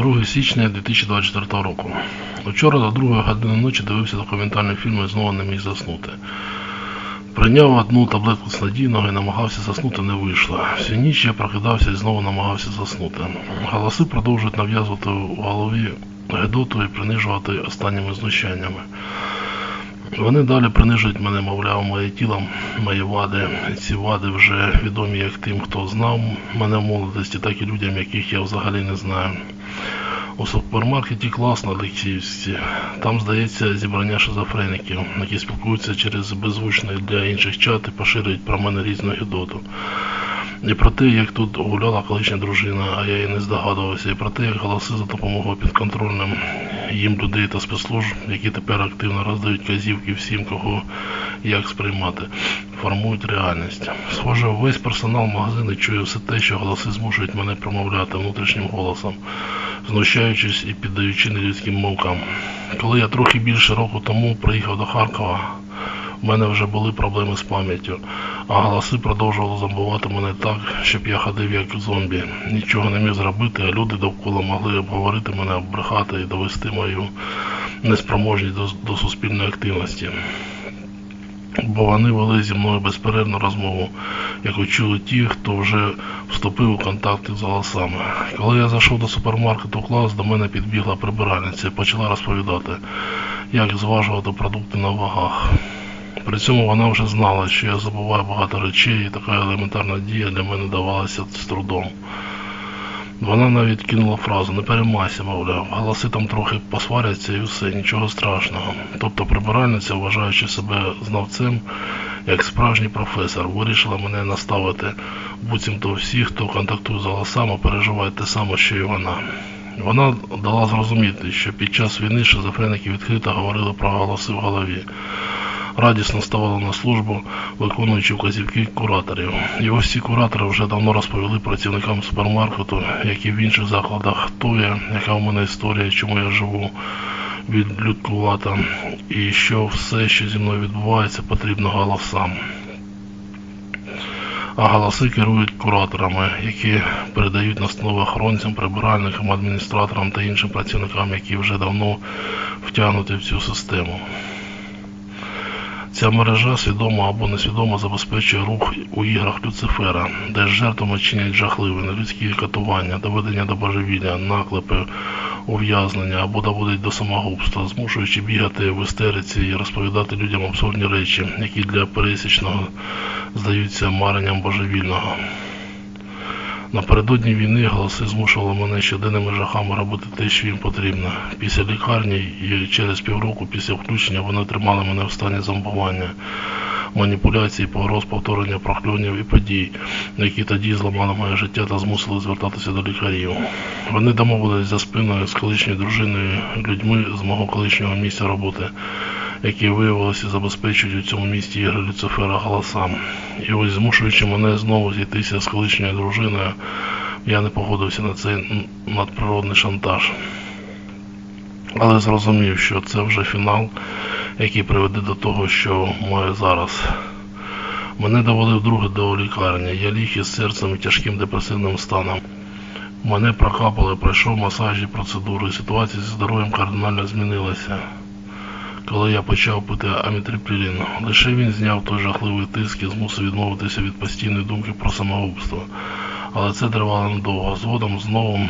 2 січня 2024 року. Вчора до 2 години ночі дивився документальний фільм і знову не міг заснути. Прийняв одну таблетку снадійного і намагався заснути, не вийшло. Всю ніч я прокидався і знову намагався заснути. Голоси продовжують нав'язувати в голові гедоту і принижувати останніми знущаннями. Вони далі принижують мене, мовляв, моє тіло, мої вади. Ці вади вже відомі як тим, хто знав мене в молодості, так і людям, яких я взагалі не знаю. У супермаркеті клас на Олексіївській. Там, здається, зібрання шизофреніків, які спілкуються через беззвучний для інших чат і поширюють про мене різну гідоту. І про те, як тут гуляла колишня дружина, а я і не здогадувався, і про те, як голоси за допомогою підконтрольним їм людей та спецслужб, які тепер активно роздають казівки всім, кого як сприймати, формують реальність. Схоже, весь персонал магазину чує все те, що голоси змушують мене промовляти внутрішнім голосом, знущаючись і піддаючи нелюдським мовкам. Коли я трохи більше року тому приїхав до Харкова, в мене вже були проблеми з пам'яттю, а голоси продовжували зомбувати мене так, щоб я ходив як зомбі. Нічого не міг зробити, а люди довкола могли обговорити мене, обрехати і довести мою неспроможність до, до суспільної активності. Бо вони вели зі мною безперервну розмову, яку чули ті, хто вже вступив у контакти з голосами. Коли я зайшов до супермаркету клас, до мене підбігла прибиральниця і почала розповідати, як зважувати продукти на вагах. При цьому вона вже знала, що я забуваю багато речей, і така елементарна дія для мене давалася з трудом. Вона навіть кинула фразу не переймайся, мовляв, голоси там трохи посваряться і все, нічого страшного. Тобто прибиральниця, вважаючи себе знавцем, як справжній професор, вирішила мене наставити, буцімто всі, хто контактує з голосами, переживають те саме, що і вона. Вона дала зрозуміти, що під час війни шизофреники відкрито говорили про голоси в голові радісно ставали на службу, виконуючи вказівки кураторів. І ось ці куратори вже давно розповіли працівникам супермаркету, як і в інших закладах, хто я, яка в мене історія, чому я живу відлюдкувато, і що все, що зі мною відбувається, потрібно голосам. А голоси керують кураторами, які передають настанови охоронцям, прибиральникам, адміністраторам та іншим працівникам, які вже давно втягнуті в цю систему. Ця мережа свідомо або несвідомо забезпечує рух у іграх Люцифера, де жертвами чинять жахливі нелюдські катування, доведення до божевілля, наклепи, ув'язнення або доводить до самогубства, змушуючи бігати в істериці і розповідати людям абсурдні речі, які для пересічного здаються маренням божевільного. Напередодні війни голоси змушували мене щоденними жахами робити те, що їм потрібно. Після лікарні і через півроку після включення вони тримали мене в стані зомбування, маніпуляцій, погроз повторення прокльонів і подій, які тоді зламали моє життя та змусили звертатися до лікарів. Вони домовились за спиною з колишньою дружиною, людьми з мого колишнього місця роботи які виявилися забезпечують у цьому місті ігри Люцифера голосам. І ось змушуючи мене знову зійтися з колишньою дружиною, я не погодився на цей надприродний шантаж. Але зрозумів, що це вже фінал, який приведе до того, що маю зараз. Мене довели вдруге до лікарні. Я ліг із серцем і тяжким депресивним станом. Мене прокапали, пройшов масажі, процедури. Ситуація зі здоров'ям кардинально змінилася коли я почав пити амітриплілін. Лише він зняв той жахливий тиск і змусив відмовитися від постійної думки про самогубство. Але це тривало недовго. Згодом знову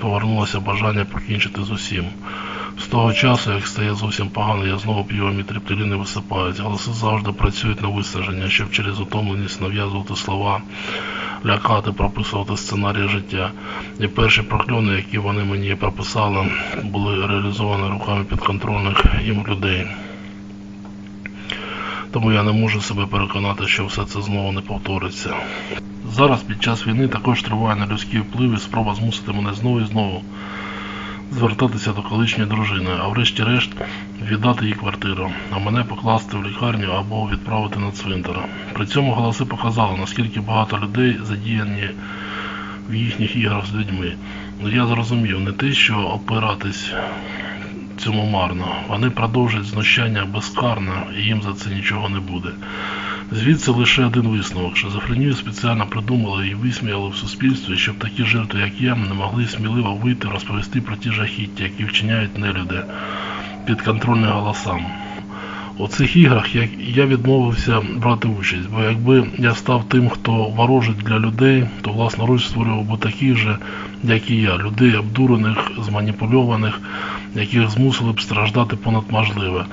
повернулося бажання покінчити з усім. З того часу, як стає зовсім погано, я знову п'ю амітриптилін і висипаюсь. Голоси завжди працюють на виснаження, щоб через утомленість нав'язувати слова, лякати, прописувати сценарій життя. І перші прокльони, які вони мені прописали, були реалізовані руками підконтрольних їм людей. Тому я не можу себе переконати, що все це знову не повториться. Зараз під час війни також триває на людський вплив і спроба змусити мене знову і знову звертатися до колишньої дружини, а врешті-решт віддати їй квартиру, а мене покласти в лікарню або відправити на цвинтар. При цьому голоси показали, наскільки багато людей задіяні в їхніх іграх з людьми. Ну я зрозумів не те, що опиратись цьому марно. Вони продовжують знущання безкарно і їм за це нічого не буде. Звідси лише один висновок. Шизофренію спеціально придумали і висміяли в суспільстві, щоб такі жертви, як я, не могли сміливо вийти розповісти про ті жахіття, які вчиняють нелюди підконтрольні голосам. У цих іграх я, я відмовився брати участь, бо якби я став тим, хто ворожить для людей, то власноруч створював би таких же, як і я, людей обдурених, зманіпульованих, яких змусили б страждати понад можливе.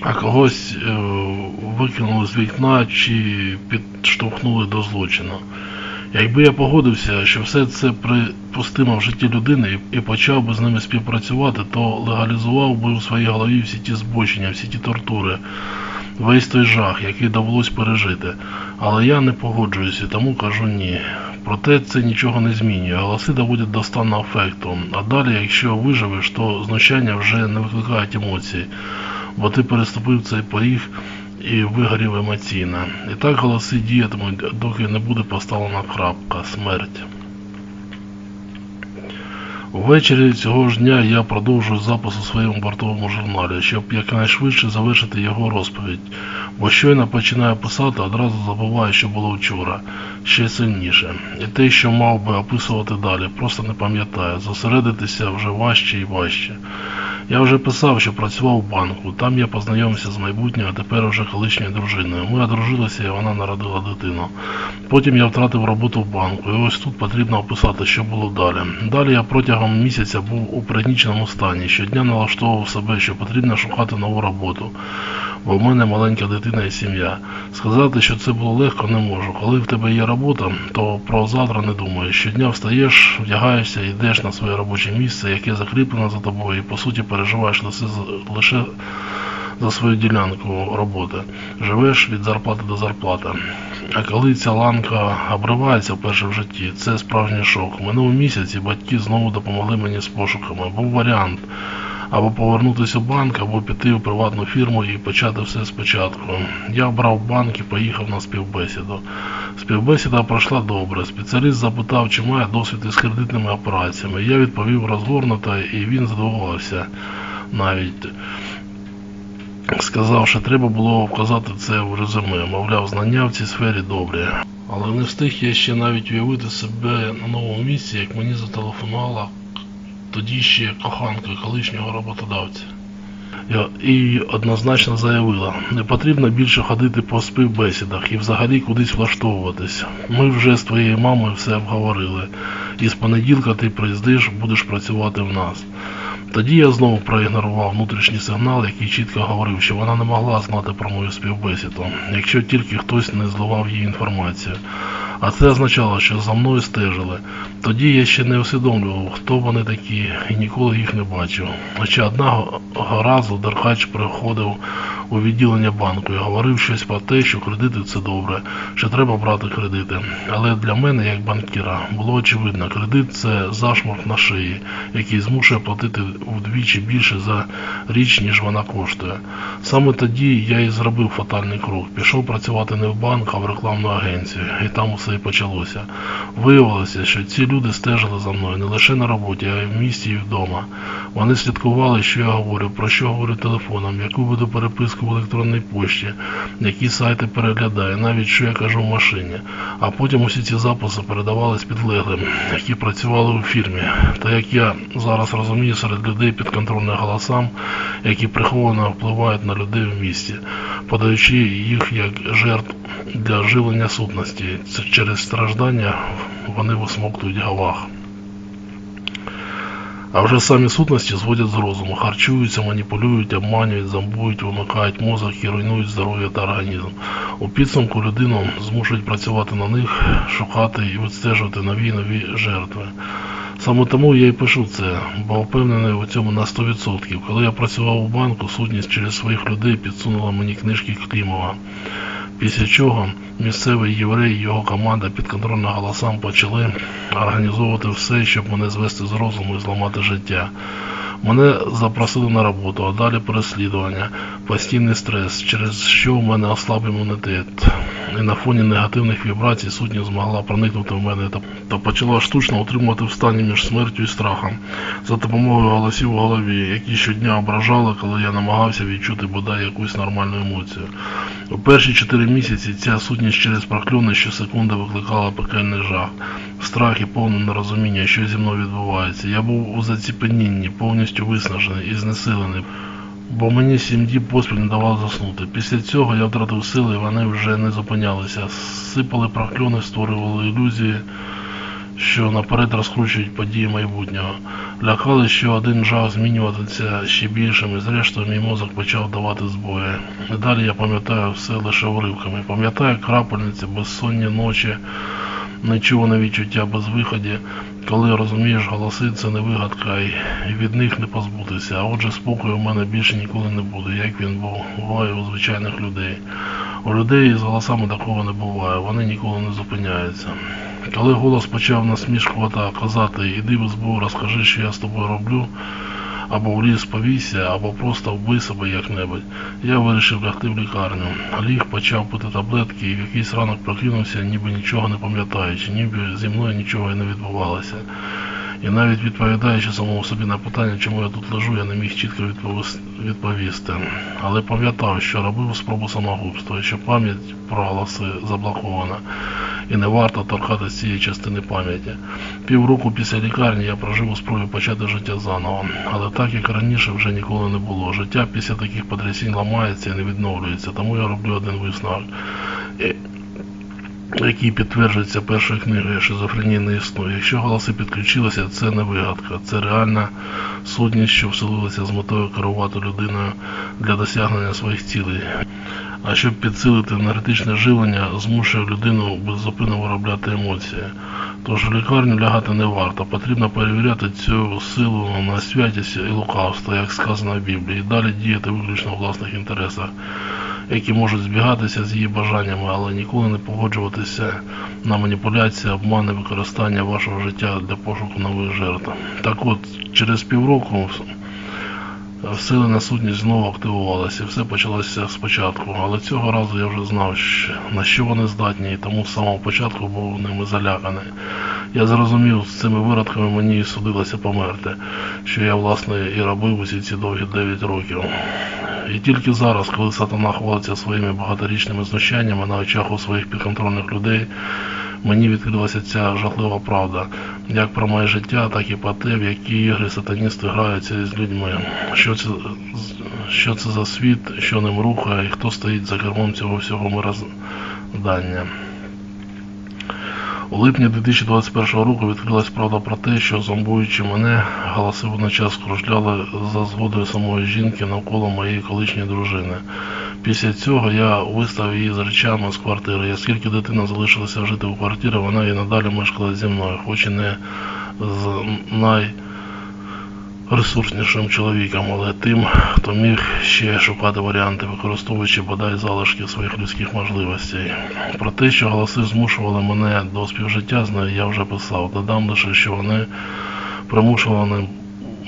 А когось е, викинули з вікна чи підштовхнули до злочину. Якби я погодився, що все це припустимо в житті людини і почав би з ними співпрацювати, то легалізував би у своїй голові всі ті збочення, всі ті тортури, весь той жах, який довелось пережити. Але я не погоджуюся, тому кажу ні. Проте це нічого не змінює. Голоси доводять до стану афекту. А далі, якщо виживеш, то знущання вже не викликають емоцій, бо ти переступив цей поріг і вигорів емоційно. І так голоси діятимуть, доки не буде поставлена крапка смерть. Ввечері цього ж дня я продовжую запис у своєму бортовому журналі, щоб якнайшвидше завершити його розповідь, бо щойно починаю писати, одразу забуваю, що було вчора, ще сильніше. І те, що мав би описувати далі, просто не пам'ятаю, зосередитися вже важче і важче. Я вже писав, що працював в банку. Там я познайомився з майбутньою, а тепер вже колишньою дружиною. Ми одружилися і вона народила дитину. Потім я втратив роботу в банку. І ось тут потрібно описати, що було далі. Далі я протягом місяця був у пригніченому стані. Щодня налаштовував себе, що потрібно шукати нову роботу. Бо в мене маленька дитина і сім'я. Сказати, що це було легко, не можу. Коли в тебе є робота, то про завтра не думаєш. Щодня встаєш, вдягаєшся, йдеш на своє робоче місце, яке закріплено за тобою, і по суті переживаєш лише, за свою ділянку роботи. Живеш від зарплати до зарплати. А коли ця ланка обривається вперше в житті, це справжній шок. Минув місяць і батьки знову допомогли мені з пошуками. Був варіант або повернутися в банк, або піти в приватну фірму і почати все спочатку. Я обрав банк і поїхав на співбесіду. Співбесіда пройшла добре. Спеціаліст запитав, чи має досвід із кредитними операціями. Я відповів розгорнуто, і він здивувався навіть. Сказав, що треба було вказати це в резюме, мовляв, знання в цій сфері добрі. Але не встиг я ще навіть уявити себе на новому місці, як мені зателефонувала тоді ще коханка колишнього роботодавця. І однозначно заявила, не потрібно більше ходити по співбесідах і взагалі кудись влаштовуватись. Ми вже з твоєю мамою все обговорили, і з понеділка ти приїздиш, будеш працювати в нас. Тоді я знову проігнорував внутрішній сигнал, який чітко говорив, що вона не могла знати про мою співбесіду, якщо тільки хтось не зливав їй інформацію. А це означало, що за мною стежили. Тоді я ще не усвідомлював, хто вони такі, і ніколи їх не бачив. Хоча одного разу Дерхач приходив у відділення банку і говорив щось про те, що кредити це добре, що треба брати кредити. Але для мене, як банкіра, було очевидно, кредит це зашморг на шиї, який змушує платити вдвічі більше за річ, ніж вона коштує. Саме тоді я і зробив фатальний крок. Пішов працювати не в банк, а в рекламну агенцію, і там усе і почалося. Виявилося, що ці люди стежили за мною не лише на роботі, а й в місті і вдома. Вони слідкували, що я говорю, про що говорю телефоном, яку веду переписку в електронній пошті, які сайти переглядаю, навіть що я кажу в машині. А потім усі ці записи передавались підлеглим, які працювали у фірмі. Та як я зараз розумію, серед людей підконтрольних голосам, які приховано впливають на людей в місті, подаючи їх як жертв для живлення сутності. Це через страждання вони висмоктують гавах. А вже самі сутності зводять з розуму, харчуються, маніпулюють, обманюють, зомбують, вимикають мозок і руйнують здоров'я та організм. У підсумку людину змушують працювати на них, шукати і відстежувати нові і нові жертви. Саме тому я і пишу це, бо впевнений у цьому на 100%. Коли я працював у банку, сутність через своїх людей підсунула мені книжки Клімова. Після чого місцевий єврей і його команда підконтрольно голосам почали організовувати все, щоб мене звести з розуму і зламати життя. Мене запросили на роботу, а далі переслідування, постійний стрес, через що в мене ослаб імунітет. І на фоні негативних вібрацій сутність змогла проникнути в мене та, та почала штучно утримувати в стані між смертю і страхом за допомогою голосів у голові, які щодня ображали, коли я намагався відчути бодай якусь нормальну емоцію. У перші чотири місяці ця сутність через прокльони щосекунди викликала пекельний жах, страх і повне нерозуміння, що зі мною відбувається. Я був у заціпенінні, повністю виснажений і знесилений бо мені сім діб поспіль не давали заснути. Після цього я втратив сили, і вони вже не зупинялися. Сипали прокльони, створювали ілюзії, що наперед розкручують події майбутнього. Лякали, що один жах змінюватися ще більшим, і зрештою мій мозок почав давати збої. Далі я пам'ятаю все лише уривками. Пам'ятаю крапельниці, безсонні ночі, нечуване відчуття безвиході, коли розумієш, голоси це не вигадка, і від них не позбутися. А отже, спокою у мене більше ніколи не буде, як він був буває у звичайних людей. У людей з голосами такого не буває, вони ніколи не зупиняються. Коли голос почав насмішкувати, казати іди в СБУ, розкажи, що я з тобою роблю, або в ліс повійся, або просто вбий себе як-небудь. Я вирішив лягти в лікарню. Ліг почав пити таблетки і в якийсь ранок прокинувся, ніби нічого не пам'ятаючи, ніби зі мною нічого і не відбувалося. І навіть відповідаючи самому собі на питання, чому я тут лежу, я не міг чітко відповісти. Але пам'ятав, що робив спробу самогубства, що пам'ять про голоси заблокована, і не варто торкатися цієї частини пам'яті. Півроку після лікарні я прожив у спробі почати життя заново, але так як раніше вже ніколи не було. Життя після таких потрясінь ламається і не відновлюється, тому я роблю один висновок. І- який підтверджується першою книгою шизофренії не існує. Якщо голоси підключилися, це не вигадка, це реальна сутність, що вселилася з метою керувати людиною для досягнення своїх цілей. А щоб підсилити енергетичне живлення, змушує людину беззупинно виробляти емоції. Тож в лікарню лягати не варто, потрібно перевіряти цю силу на святість і лукавство, як сказано в Біблії, і далі діяти виключно в власних інтересах які можуть збігатися з її бажаннями, але ніколи не погоджуватися на маніпуляції, обмани, використання вашого життя для пошуку нових жертв. Так от, через півроку всилена сутність знову активувалася, і все почалося спочатку. Але цього разу я вже знав, на що вони здатні, і тому з самого початку був ними заляканий. Я зрозумів, з цими виродками мені і судилося померти, що я, власне, і робив усі ці довгі 9 років. І тільки зараз, коли сатана хвалиться своїми багаторічними знущаннями на очах у своїх підконтрольних людей, мені відкрилася ця жахлива правда, як про моє життя, так і про те, в які ігри сатаністи граються з людьми. Що це, що це за світ, що ним рухає, і хто стоїть за кермом цього всього мироздання. У липні 2021 року відкрилась правда про те, що зомбуючи мене, голоси водночас кружляли за згодою самої жінки навколо моєї колишньої дружини. Після цього я вистав її з речами з квартири. Оскільки дитина залишилася жити у квартирі, вона і надалі мешкала зі мною, хоч і не з най ресурснішим чоловіком, але тим, хто міг ще шукати варіанти, використовуючи бодай залишки своїх людських можливостей. Про те, що голоси змушували мене до співжиття з нею, я вже писав. Додам лише, що вони примушували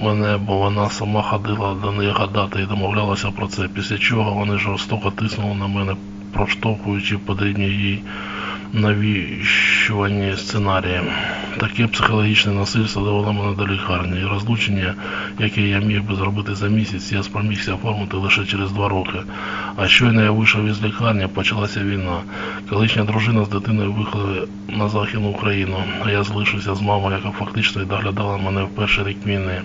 мене, бо вона сама ходила до неї гадати і домовлялася про це, після чого вони жорстоко тиснули на мене, проштовхуючи потрібні їй навіщувані сценарії. Таке психологічне насильство довело мене до лікарні. І розлучення, яке я міг би зробити за місяць, я спромігся оформити лише через два роки. А щойно я вийшов із лікарні, почалася війна. Колишня дружина з дитиною виїхали на Західну Україну, а я залишився з мамою, яка фактично і доглядала мене в перший рік війни.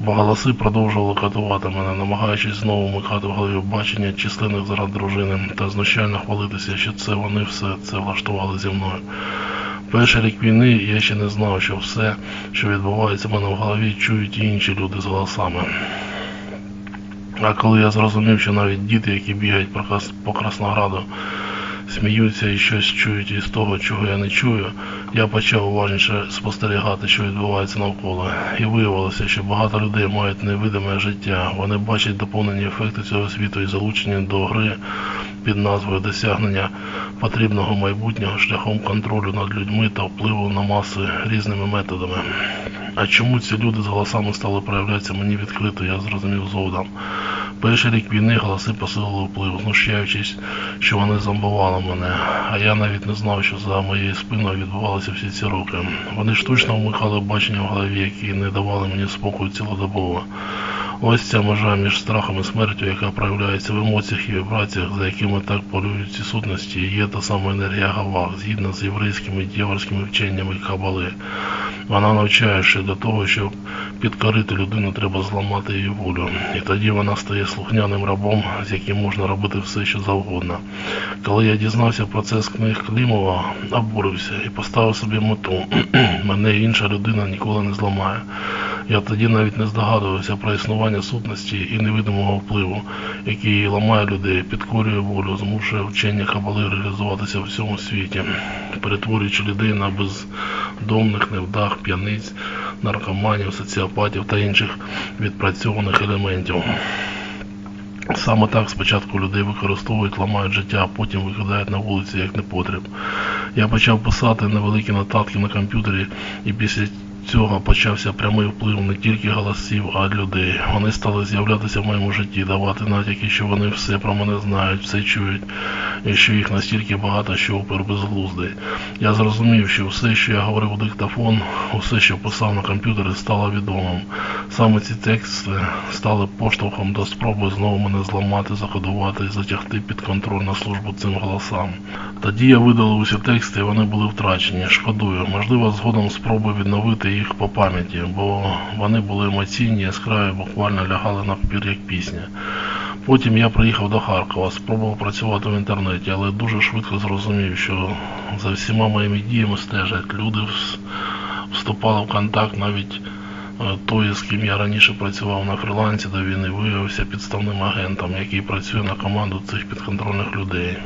Бо голоси продовжували катувати мене, намагаючись знову вмикати в голові бачення численних зарад дружини та знущально хвалитися, що це вони все це влаштували зі мною. Перший рік війни я ще не знав, що все, що відбувається в мене в голові, чують і інші люди з голосами. А коли я зрозумів, що навіть діти, які бігають по Крас- по Краснограду, сміються і щось чують із того, чого я не чую, я почав уважніше спостерігати, що відбувається навколо. І виявилося, що багато людей мають невидиме життя. Вони бачать доповнені ефекти цього світу і залучені до гри під назвою досягнення потрібного майбутнього шляхом контролю над людьми та впливу на маси різними методами. А чому ці люди з голосами стали проявлятися мені відкрито, я зрозумів згодом. Перший рік війни голоси посилили вплив, знущаючись, що вони зомбували мене, а я навіть не знав, що за моєю спиною відбувалося всі ці роки. Вони штучно вмикали бачення в голові, які не давали мені спокою цілодобово. Ось ця межа між страхом і смертю, яка проявляється в емоціях і вібраціях, за якими так полюють ці сутності, є та сама енергія Гавах, згідно з єврейськими і вченнями Кабали. Вона навчає, що для того, щоб підкорити людину, треба зламати її волю. І тоді вона стає слухняним рабом, з яким можна робити все, що завгодно. Коли я дізнався про це з книг Клімова, обурився і поставив собі мету. Мене інша людина ніколи не зламає. Я тоді навіть не здогадувався про існування сутності і невидимого впливу, який ламає людей, підкорює волю, змушує вчення кабали реалізуватися в всьому світі, перетворюючи людей на бездомних, невдах, п'яниць, наркоманів, соціопатів та інших відпрацьованих елементів. Саме так спочатку людей використовують, ламають життя, а потім викидають на вулиці як непотріб. Я почав писати невеликі нотатки на комп'ютері і після цього почався прямий вплив не тільки голосів, а й людей. Вони стали з'являтися в моєму житті, давати натяки, що вони все про мене знають, все чують, і що їх настільки багато, що опер безглуздий. Я зрозумів, що все, що я говорив у диктофон, усе, що писав на комп'ютері, стало відомим. Саме ці тексти стали поштовхом до спроби знову мене зламати, закодувати і затягти під контроль на службу цим голосам. Тоді я видалив усі тексти, і вони були втрачені. Шкодую. Можливо, згодом спробую відновити їх по пам'яті, бо вони були емоційні, яскраві, буквально лягали на папір як пісня. Потім я приїхав до Харкова, спробував працювати в інтернеті, але дуже швидко зрозумів, що за всіма моїми діями стежать. Люди вступали в контакт навіть е, той, з ким я раніше працював на фрилансі до війни, виявився підставним агентом, який працює на команду цих підконтрольних людей.